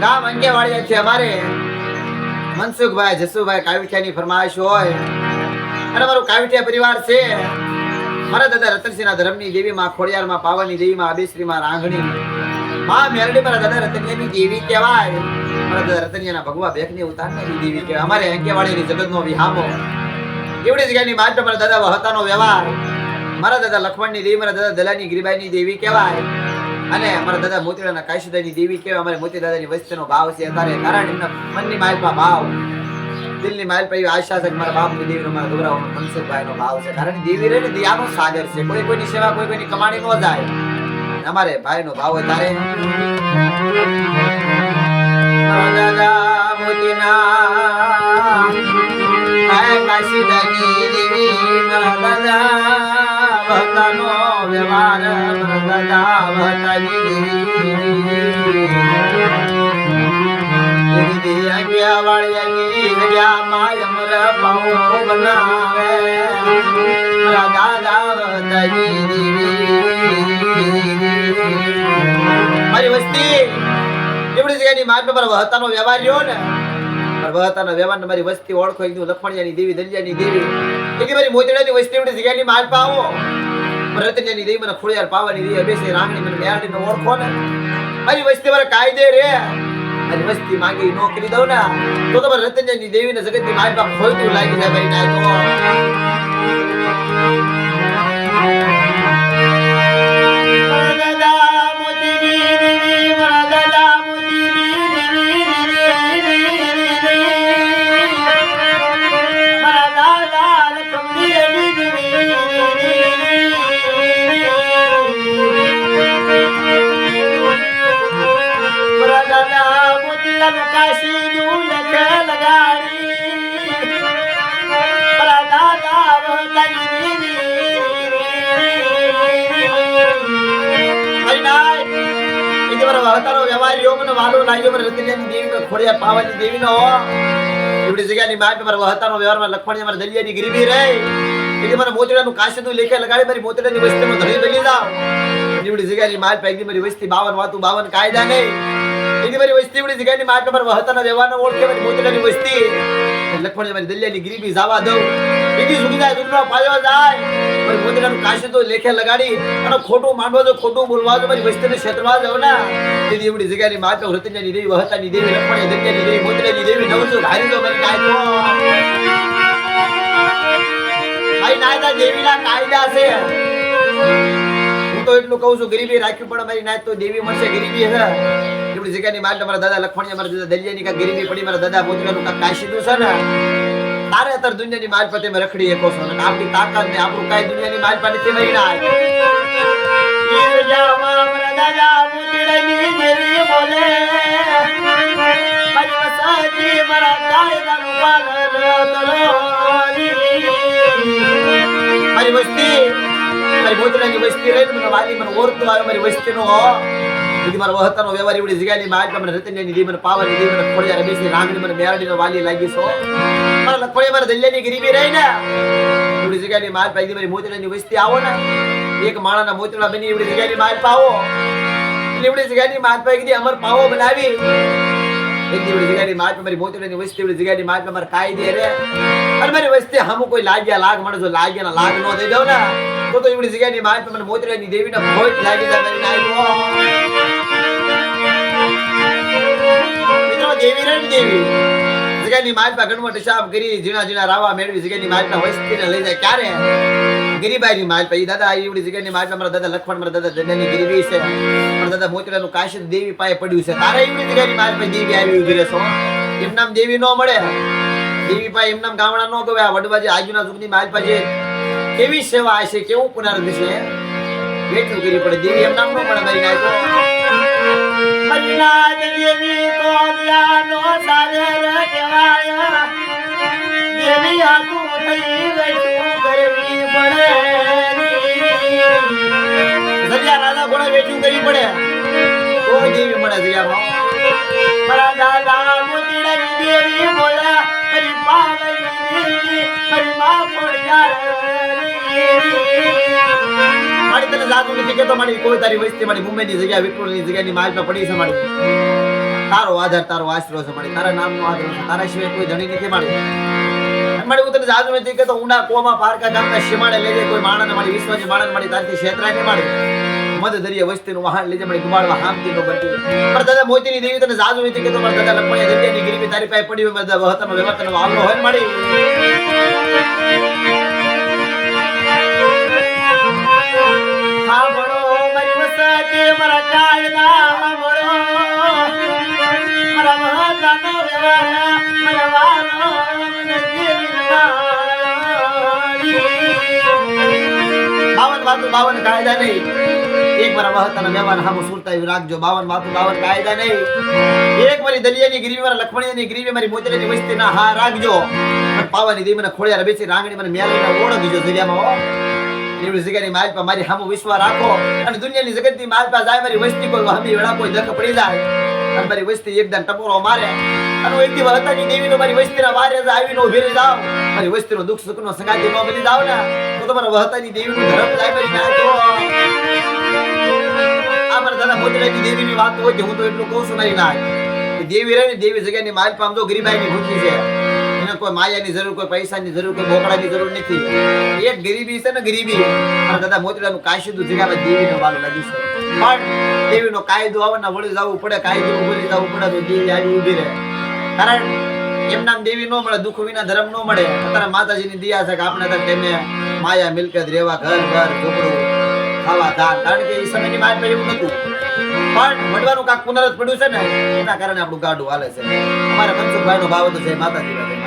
ગામ અંકેવાડિયા છે અમારે. મનસુખભાઈ, જસુભાઈ કાવિઠિયાની ફરમાઈશ હોય. અને મારું કાવિઠિયા પરિવાર છે. મારા દાદા રતનસિંહના ધર્મની દેવી માં ખોડિયારમાં પાવાની દેવી માં આબેશ્રી માં રાંગણી મા મેરડી મારા દાદા રતનિયાની દેવી કહેવાય. મારા દાદા રતનિયાના ભગવા બેકની ઉતારનારી દેવી કહેવાય. અમારે અંકેવાડીની જગતનો વિહામો એવડી જગ્યાની માત્ર મારા દાદા વહતાનો વ્યવહાર. મારા દાદા લખમણની દેવી, મારા દાદા દલાની ગિરિબાઈની દેવી કહેવાય. અને અમારા દાદા મોતીડાના કાશીદાની દેવી કેવા અમારે મોતી દાદાની વસ્તીનો ભાવ છે. અત્યારે કારણ એમના મનની માલપા ભાવ. દિલની માલ એવી આશા છે મારા બાપની દેવીનો મારા ગૌરવનો મનસુખભાઈનો ભાવ છે. કારણ દેવી રહે ને દયાનો સાગર છે. કોઈ કોઈની સેવા, કોઈ કોઈની કમાણી ન જાય અમારે ભાઈનો ભાવ હોય તારે દાદા મોતીના કાશીદાની દેવી, મારા દાદા ભક્તનો વ્યવહાર મારા વસ્તી એવડી જગ્યાની માર પર વહતાનો વ્યવહાર રહ્યો ને વહતાનો વ્યવહાર મારી વસ્તી ઓળખો એકદમ લખમણિયાની દેવી દરિયાની દેવી એકદી મારી મોતડાની વસ્તી એવડી જગ્યાની માર પાવો રતનિયાની દેવી મને ખોડિયાર પાવાની દેવી બેસી રાંગણી મને મેરડીને ઓળખો ને. મારી વસ્તી મારે કાયદે રે. મારી વસ્તી માંગી નો કરી દઉં ને. તો તમારે રતનિયાની દેવીને જગતની માર પા ખોલતું લાગી જાય ભાઈ તો જે વ્યવહાર રહ્યો મને વાલો લાગ્યો મને રતિલિયાની દેવી મને ખોડિયા પાવાની દેવી નો માટ મારા વહતાનો વ્યવહારમાં લખમણી મારા દલિયાની ગરીબી રે એટલે મને મોતડાનું કાશીનું લેખે લગાડી મારી મોતડાની વસ્તીનો ધણી બની જાવ એવડી જગ્યાની માટ પૈકી મારી વસ્તી બાવન વાતું બાવન કાયદા નહીં. એની મારી વસ્તી એવડી જગ્યાની માટ મારા વહતાના વ્યવહારનો ઓળખે મારી મોતડાની વસ્તી. લખમણી મારી દલિયાની ગરીબી જાવા દઉં. બીજી સુખી જાય દુનિયા પાયો જાય. મારી મોતડાનું કાશી તો લેખે લગાડી. અને ખોટું માંડવા જો ખોટું બોલવા જો મારી વસ્તીને ક્ષેત્રમાં જાવ ના. એની એવડી જગ્યાની માતા રતન્યાની દેવી, વહતાની દેવી લખમણી દલિયાની દેવી મોદીની દેવી નવસો ધારી દો મારી કાયદો ભાઈ નાયદા દેવીના કાયદા છે. હું તો એટલું કહું છું, ગરીબી રાખ્યું પણ મારી નાય તો દેવી મળશે, ગરીબી છે એવડી જગ્યાની માલ મારા દાદા લખમણી મારા દાદા દલિયાની કા ગરીબી પડી મારા દાદા મોતરાનું કા કાશીનું છે ને? તારે અત્યારે દુનિયાની માલ પર તમે રખડી શકો છો. અને આપણી તાકાત ને આપણું કાંઈ દુનિયાની માલ પર નથી મળી મારી વસ્તી મારી મોતરાની વસ્તી રહી મને વાલી મને ઓરતું આવે મારી વસ્તીનો દી દી લાગી છો. મારા રહી ને. વસ્તી આવો ને. એક માણાના મોતડા બની એવડી જગ્યાની એટલે એવડી જગ્યાની માલ પાઈ કીધી અમર પાવો બનાવી. જગ્યાની માલ પર મારી મોતરાની વસ્તી, એવડી જગ્યાની માલ પર મારે કાયદે રે. અને મારી વસ્તી હમું કોઈ લાગ્યા, લાગ મને જો લાગ્યા ના લાગ નો દઈ દઉં ને, તો તો એવડી જગ્યાની માલ પર મને મોતરાની દેવીના ખોટ લાગી જાય મારી નાઈ મિત્રો, દેવી રે દેવી. જગ્યાની પર ઘણો હિસાબ કરી, ઝીણા ઝીણા રાવા મેળવી, જગ્યાની પર વસ્તીને લઈ જાય. ક્યારે? ગરીબાઈની માતા ઈ દાદા એવડી જગ્યાની ની પર મારા દાદા લખમણ મારા દાદા દંડાની ગરીબી છે. મારા દાદા મોતીલાનું કાશી દેવી પાસે પડ્યું છે. તારે એવડી જગ્યાની પર દેવી આવી ઊભી રહેશો એમ નામ દેવી ન મળે. દેવી એમના ગામડા ન ગવે વડવાજી આજુના જુગની માલ પાસે કેવી સેવા હશે કેવું પુનર્દ છે બેઠું કરી પડે દેવી એમના પણ મળે નાખ્યો. દેવી તો સાગર કહેવાય. દેવી આતું થઈ બેઠું કરવી પડે જગ્યા રાધા ઘોડા બેઠું કરવી પડે. તો દેવી મળે જગ્યામાં? મારા દાદા મોતીડાની દેવી બોલા. મારી કેતો વસ્તી, મારી મુંબઈની જગ્યા ની જગ્યાની માલ પર પડી છે મારી. તારો આધાર, તારો આશરો છે મારી, તારા નામનો આધાર છે, તારા સિવાય કોઈ ધણી નથી મારી. મારી તને જાજુ નથી કહેતો ઊંડા કોમાં પારકા ગામના શિમાડે લઈ કોઈ માણસને મારી વિશ્વની માણસ મારી તારથી ક્ષેત્રાય નહીં મારી. મધ દરિયા વસ્તીનું વહાણ લીધે મને ગુમાડવા હામતી નો બનતી પણ દાદા મોતીની દેવી તને જાજુ નથી કહેતો. મારા દાદા લખમણિયા દરિયાની ગીરી તારી પાસે પડી હોય. બધા વહતનો વ્યવહાર તને વાવનો હોય મળી. બાવન વાતો બાવન કાયદા નહીં. એક મારા મહત્તાના મહેમાન હામુ સુરતા એવું રાખજો. બાવન વાતો બાવન કાયદા નહીં. એક મારી દલિયાની ગરીબી મારા લખમણીની ગરીબી મારી મોતરેની વસ્તી ના હા રાખજો. પણ પાવાની દી મને ખોડિયાર બેસી રાંગણી મને મેળવીને ઓળખજો દરિયામાં હો. એવી જગ્યાની પડી જાય. મારી વસ્તી એકદમ ટપોરો મારે. અને એક દિવસ હતાની મારી વસ્તીના વારે આવી ઊભી રહી જાવ મારી વસ્તીનો દુઃખ સુખનો સગાતી નો બની જાવ ને. તમારા ધર્મ વાત એમ નામ દેવી નો મળે, દુઃખ વિના ધર્મ નો મળે. અત્યારે માતાજીની દિયા છે કે આપણે અત્યારે માયા મિલકત, રેવા, ઘર ઘર, ઝૂંપડું કારણ કે એ સમયની માલ એવું નતું પણ વડવાનું કાંક પુનરત પડ્યું છે ને, એના કારણે આપણું ગાડું હાલે છે. અમારા મનસુખભાઈ નો ભાવ હતો છે માતાજી.